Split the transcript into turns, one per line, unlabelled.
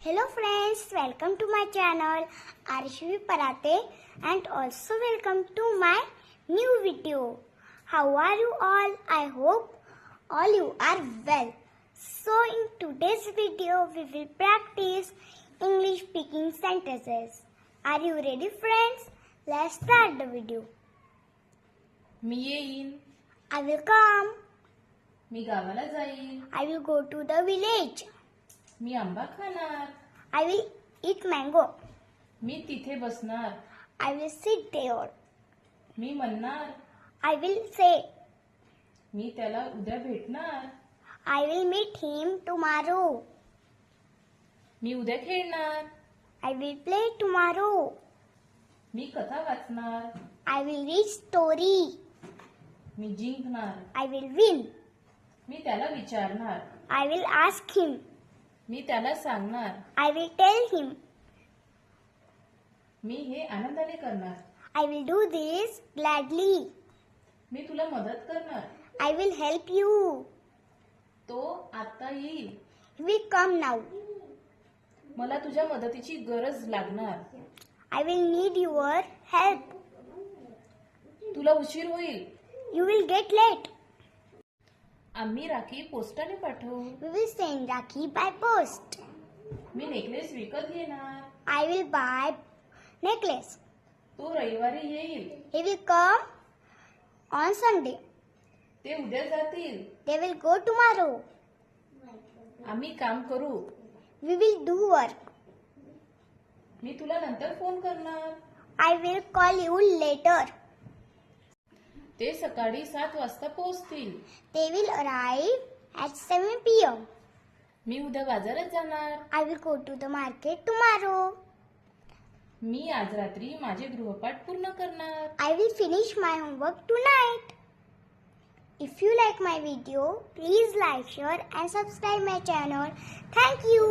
Hello friends, welcome to my channel Arshvi Parate and also welcome to my new video. How are you all? I hope all you are well. So in today's video we will practice English speaking sentences. Are you ready friends? Let's start the video.
मी येईन
I will come.
मी गावाला जाईन
I will go to the village.
मी आंबा खाणार.
I will eat mango
मी तिथे बसणार.
I will sit there
मी म्हणणार.
आय विल से
मी त्याला उद्या भेटणार.
I will meet him tomorrow
मी उद्या खेळणार.
आय विल प्ले टुमारो
मी कथा वाचणार.
आय विल रीड स्टोरी
मी जिंकणार.
आय विल विन
मी त्याला विचारणार.
आय विल आस्क हिम
मी त्याला सांगणार.
आय विल टेल हिम
मी हे आनंदाने करणार.
I will do this gladly
मी तुला मदत करणार.
आय विल हेल्प यू
तो आता येईल.
वी कम नाव
मला तुझ्या मदतीची गरज लागणार.
I will need your help
तुला उशीर होईल.
यू विल गेट लेट
आम्ही राखी पोस्टाने पाठवू.
We send rakhi by post
me necklace विकत घेणार.
आय विल बाय नेकलेस
तू रविवारी येईल.
हे कम ऑन संडे
ते उद्या जातील.
दे विल गो टुमारो
आम्ही काम करू.
वी विल डू वर्क
मी तुला नंतर फोन करणार.
I will call you later
ते सकाळी सात वाजता पोहोचतील.
They will arrive at seven P M
मी उद्या बाजारात जाणार.
I will go to the market tomorrow
मी आज रात्री माझे गृहपाठ पूर्ण करणार.
I will finish my homework tonight if you like my video please like share and subscribe my channel thank you